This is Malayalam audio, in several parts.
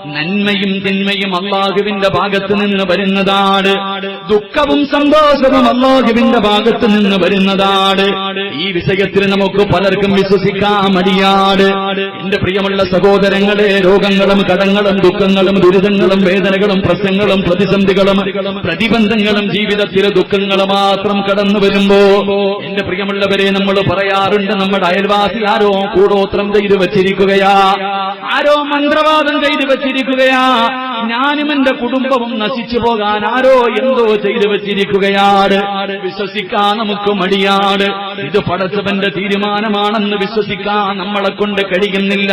നന്മയും തിന്മയും അള്ളാഹുവിന്റെ ഭാഗത്ത് നിന്ന് വരുന്നതാണ്. ദുഃഖവും സന്തോഷവും അള്ളാഹുവിന്റെ ഭാഗത്ത് നിന്ന് വരുന്നതാണ്. ഈ വിഷയത്തിൽ നമുക്ക് പലർക്കും വിശ്വസിക്കാൻ മടിയാണ് എന്റെ പ്രിയമുള്ള സഹോദരങ്ങളെ രോഗങ്ങളും കടങ്ങളും ദുഃഖങ്ങളും ദുരിതങ്ങളും വേദനകളും പ്രശ്നങ്ങളും പ്രതിസന്ധികളും പ്രതിബന്ധങ്ങളും ജീവിതത്തിലെ ദുഃഖങ്ങൾ മാത്രം കടന്നു വരുമ്പോ എന്റെ പ്രിയമുള്ളവരെ നമ്മൾ പറയാറുണ്ട് നമ്മുടെ അയൽവാസി ആരോ കൂടോത്രം ചെയ്തു വച്ചിരിക്കുകയാ. ആരോ മന്ത്രവാദം ചെയ്തു വെച്ചിരിക്കുകയാ. ഞാനും എന്റെ കുടുംബവും നശിച്ചു പോകാൻ ആരോ എന്തോ ചെയ്തു വെച്ചിരിക്കുകയാണ്. വിശ്വസിക്കാൻ നമുക്ക് മടിയാണ്. ഇത് പടച്ചവന്റെ തീരുമാനമാണെന്ന് വിശ്വസിക്കാൻ നമ്മളെ കൊണ്ട് കഴിയുന്നില്ല.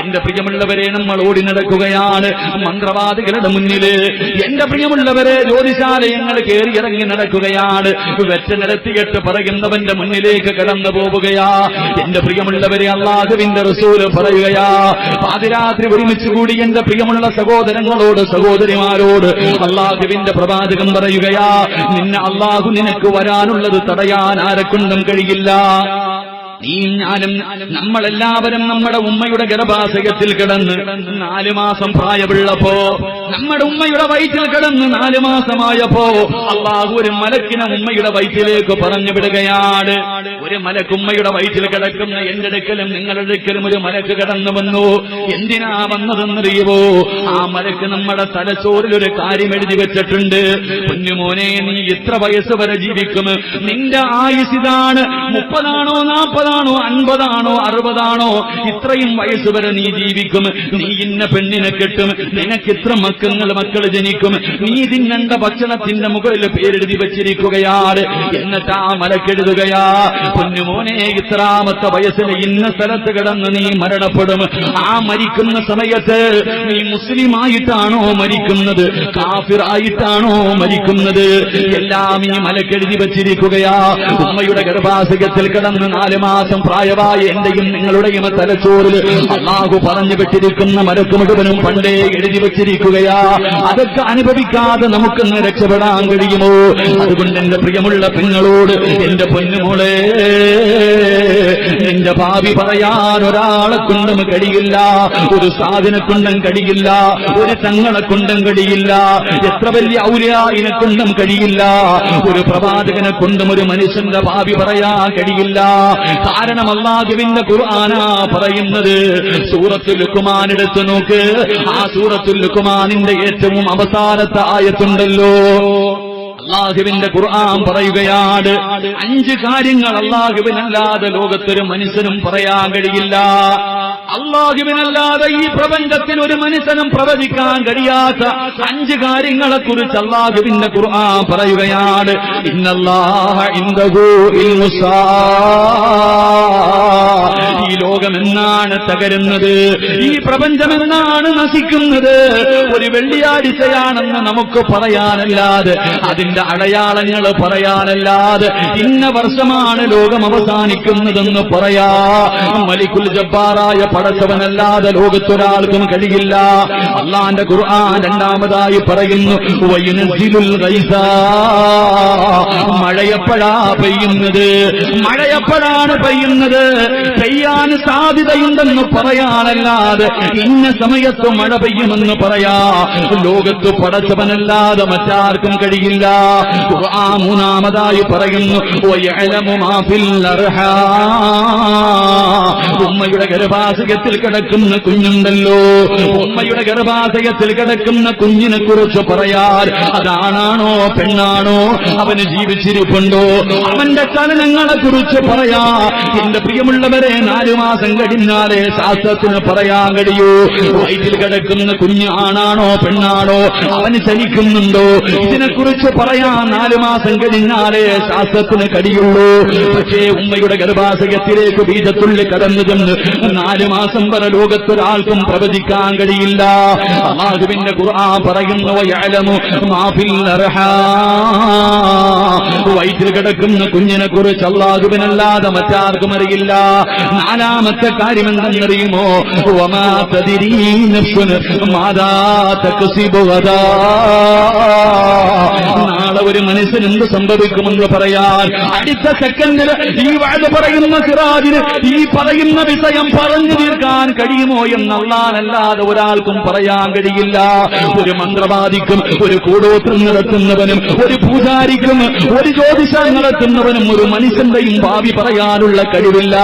എന്റെ പ്രിയമുള്ളവരെ നമ്മൾ ഓടി നടക്കുകയാണ്. മന്ത്രവാദികളുടെ മുന്നിൽ എന്റെ പ്രിയമുള്ളവരെ ജ്യോതിശാലയങ്ങൾ കയറി ഇറങ്ങി നടക്കുകയാണ്. വെച്ച നിരത്തിയിട്ട് പറയുന്നവന്റെ മുന്നിലേക്ക് കടന്നു പോവുകയാ. എന്റെ പ്രിയമുള്ളവരെ അള്ളാഹുവിന്റെ റസൂൽ പറയുകയാ പാതിരാത്രി ഒരുമിച്ച് കൂടി എന്റെ പ്രിയമുള്ള സഹോദരങ്ങളോട് സഹോദരിമാരോട് അള്ളാഹുവിന്റെ പ്രവാചകം പറയുകയാ നിന്നെ അള്ളാഹു നിനക്ക് വരാനുള്ളത് തടയാൻ ആരെക്കൊണ്ടും കഴിയില്ല. നീ നമ്മളെല്ലാവരും നമ്മുടെ ഉമ്മയുടെ ഗർഭാശയത്തിൽ കിടന്ന് നാലു മാസം പ്രായമുള്ളപ്പോ നമ്മുടെ ഉമ്മയുടെ വയറ്റിൽ കിടന്ന് നാലു മാസമായപ്പോ അള്ളാഹു ഒരു മലക്കിനെ ഉമ്മയുടെ വയറ്റിലേക്ക് പറഞ്ഞു വിടുകയാണ്. ഒരു മലക്ക് ഉമ്മയുടെ വയറ്റിൽ കിടക്കുന്ന എന്റെ അടുക്കലും നിങ്ങളുടെ അടുക്കലും ഒരു മലക്ക് കിടന്നു വന്നു. എന്തിനാ വന്നതെന്നറിയുവോ? ആ മലക്ക് നമ്മുടെ തലച്ചോറിൽ ഒരു കാര്യം എഴുതി വെച്ചിട്ടുണ്ട്. കുഞ്ഞുമോനെ നീ ഇത്ര വയസ്സ് വരെ ജീവിക്കും നിന്റെ ആയുസ് ഇതാണ്. മുപ്പതാണോ നാൽപ്പതാണോ അൻപതാണോ അറുപതാണോ? ഇത്രയും വയസ്സ് വരെ നീ ജീവിക്കും. നീ ഇന്ന പെണ്ണിനെ കെട്ടും. നിനക്ക് ഇത്ര മക്കൾ മക്കൾ ജനിക്കും. നീ തിന്നണ്ട ഭക്ഷണത്തിന്റെ മുകളിൽ പേരെഴുതി വെച്ചിരിക്കുകയാണ്. എന്നിട്ട് ആ മലക്കെഴുതുകയാ പൊന്നുമോനെ ഇത്രാമത്തെ വയസ്സിൽ ഇന്ന സ്ഥലത്ത് കിടന്ന് നീ മരണപ്പെടും. ആ മരിക്കുന്ന സമയത്ത് നീ മുസ്ലിമായിട്ടാണോ മരിക്കുന്നത്? കാഫിറായിട്ടാണോ മരിക്കുന്നത്? എല്ലാം ഈ മലക്കെഴുതി വെച്ചിരിക്കുകയാ. ഉമ്മയുടെ ഗർഭാശയത്തിൽ കിടന്ന് നാല് മാസം പ്രായമായ എന്റെയും നിങ്ങളുടെയും തലച്ചോറിൽ അള്ളാഹു പറഞ്ഞു വെച്ചിരിക്കുന്ന മരക്ക് മുഴുവനും പണ്ടേ എഴുതി വെച്ചിരിക്കുകയാ. അതൊക്കെ അനുഭവിക്കാതെ നമുക്കൊന്ന് രക്ഷപ്പെടാൻ കഴിയുമോ? അതുകൊണ്ട് എന്റെ പ്രിയമുള്ള പെങ്ങളോട് എന്റെ പൊന്നുമോളെ നിന്റെ ഭാവി പറയാൻ ഒരാളെ കൊണ്ടും കഴിയില്ല. ഒരു കൊണ്ടും കഴിയില്ല. ഒരു തങ്ങളെ കൊണ്ടും കഴിയില്ല. എത്ര വലിയ ഔര്യായിനെ കൊണ്ടും കഴിയില്ല. ഒരു പ്രവാചകനെ കൊണ്ടും ഒരു മനുഷ്യന്റെ ഭാവി പറയാൻ കഴിയില്ല. കാരണം അള്ളാഹുവിന്റെ ഖുർആനാ പറയുന്നത്. സൂറത്തുൽ ലുക്കുമാൻ എടുത്തു നോക്ക്. ആ സൂറത്തുൽ ലുക്കുമാനിന്റെ ഏറ്റവും അവസാനത്തെ ആയത്തുണ്ടല്ലോ. അള്ളാഹുവിന്റെ ഖുർആൻ പറയുകയാണ്. അഞ്ച് കാര്യങ്ങൾ അള്ളാഹുവിനല്ലാതെ ലോകത്തൊരു മനുഷ്യനും പറയാൻ കഴിയില്ല. അള്ളാഹുവിനല്ലാതെ ഈ പ്രപഞ്ചത്തിൽ ഒരു മനുഷ്യനും പ്രവചിക്കാൻ കഴിയാത്ത അഞ്ച് കാര്യങ്ങളെ കുറിച്ച് അള്ളാഹുവിന്റെ ഖുർആൻ പറയുകയാണ്. ഈ ലോകം എന്നാണ് തകരുന്നത്. ഈ പ്രപഞ്ചം എന്നാണ് നശിക്കുന്നത്. ഒരു വെള്ളിയാഴ്ചയാണെന്ന് നമുക്ക് പറയാനല്ലാതെ അതിന്റെ അടയാളങ്ങൾ പറയാനല്ലാതെ ഇന്ന വർഷമാണ് ലോകം അവസാനിക്കുന്നതെന്ന് പറയാ. മലിക്കുൽ ജബ്ബാറായ പടച്ചവനല്ലാതെ ലോകത്തൊരാൾക്കും കഴിയില്ല. അള്ളാന്റെ ഖുർആൻ രണ്ടാമതായി പറയുന്നു മഴയപ്പഴാ പെയ്യുന്നത്. മഴയപ്പോഴാണ് പെയ്യുന്നത്. പെയ്യാൻ സാധ്യതയുണ്ടെന്ന് പറയാനല്ലാതെ ഇന്ന സമയത്ത് മഴ പെയ്യുമെന്ന് പറയാ. ലോകത്ത് പടച്ചവനല്ലാതെ മറ്റാർക്കും കഴിയില്ല. ആ മൂന്നാമതായി പറയുന്നു ഉമ്മയുടെ. ഉമ്മയുടെ ഗർഭാശയത്തിൽ കിടക്കുന്ന കുഞ്ഞുണ്ടല്ലോ. ഉമ്മയുടെ ഗർഭാശയത്തിൽ കിടക്കുന്ന കുഞ്ഞിനെ കുറിച്ച് പറയാൻ അതാണാണോ പെണ്ണാണോ? അവന് ജീവിച്ചിരിപ്പുണ്ടോ? അവന്റെ ചലനങ്ങളെ കുറിച്ച് പറയാ. എന്റെ പ്രിയമുള്ളവരെ നാലു മാസം കഴിഞ്ഞാലേ ശാസ്ത്രത്തിന് പറയാൻ കഴിയൂ. വയറ്റിൽ കിടക്കുന്ന കുഞ്ഞ് ആണാണോ പെണ്ണാണോ? അവന് ചലിക്കുന്നുണ്ടോ ഇതിനെക്കുറിച്ച് പറയാ നാലു മാസം കഴിഞ്ഞാലേ ശാസ്ത്രത്തിന് കഴിയുള്ളൂ. പക്ഷേ ഉമ്മയുടെ ഗർഭാശയത്തിലേക്ക് ബീജത്തുള്ളി കടന്നു ചെന്ന് നാലു മാസം വരെ ലോകത്തൊരാൾക്കും പ്രവചിക്കാൻ കഴിയില്ല അള്ളാഹുവിന്റെ ഖുർആൻ പറയുന്നു. വയറ്റിൽ കിടക്കുന്ന കുഞ്ഞിനെ കുറിച്ച് അള്ളാഹുവിനല്ലാതെ മറ്റാർക്കും അറിയില്ല നാലാമത്തെ കാര്യം എന്തെന്നറിയുമോ. നാളെ ഒരു മനുഷ്യന് എന്ത് സംഭവിക്കുമെന്ന് പറയാൻ അടുത്ത സെക്കൻഡിൽ ഈ വാഴ പറയുന്ന സിറാജിന് ഈ പറയുന്ന വിഷയം പറഞ്ഞു തീർക്കാൻ കഴിയുമോ എന്നല്ലാനല്ലാതെ ഒരാൾക്കും പറയാൻ കഴിയില്ല. ഒരു മന്ത്രവാദിക്കും ഒരു കൂടോത്രം നടത്തുന്നവനും ഒരു പൂജാരിക്കും ഒരു ജ്യോതിഷം നടത്തുന്നവനും ഒരു മനുഷ്യന്റെയും ഭാവി പറയാനുള്ള കഴിവില്ല.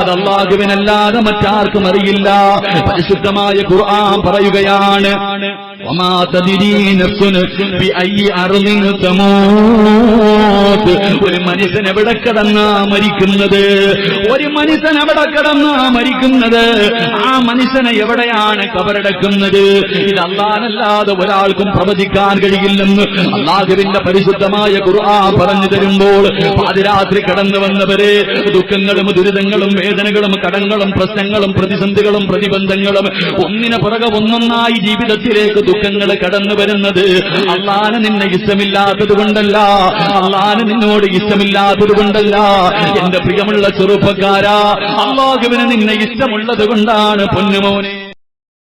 അത് അള്ളാഹുവിനല്ലാതെ മറ്റാർക്കും അറിയില്ല. പരിശുദ്ധമായ ഖുർആൻ പറയുകയാണ് ഒരു മനുഷ്യൻ എവിടെ കടന്നാ മരിക്കുന്നത്? ഒരു മനുഷ്യൻ എവിടെ കടന്നാ മരിക്കുന്നത്? ആ മനുഷ്യനെ എവിടെയാണ് കബറടക്കുന്നത്? ഇത് അല്ലാനല്ലാതെ ഒരാൾക്കും പ്രവചിക്കാൻ കഴിയില്ലെന്ന് അള്ളാഹുവിന്റെ പരിശുദ്ധമായ ഖുർആ പറഞ്ഞു തരുമ്പോൾ പാതിരാത്രി കടന്നു വന്നവരെ ദുഃഖങ്ങളും ദുരിതങ്ങളും വേദനകളും കടങ്ങളും പ്രശ്നങ്ങളും പ്രതിസന്ധികളും പ്രതിബന്ധങ്ങളും ഒന്നിനു പുറകെ ഒന്നൊന്നായി ജീവിതത്തിലേക്ക് ദുഃഖങ്ങൾ കടന്നു വരുന്നത്. അള്ളാന് നിന്നെ ഇഷ്ടമില്ലാത്തത് കൊണ്ടല്ല. അള്ളാന് നിന്നോട് ഇഷ്ടമില്ലാത്തത് കൊണ്ടല്ല. എന്റെ പ്രിയമുള്ള ചെറുപ്പക്കാരാ അള്ളാഹുവിന് നിന്നെ ഇഷ്ടമുള്ളത് കൊണ്ടാണ് പൊന്നുമോനെ.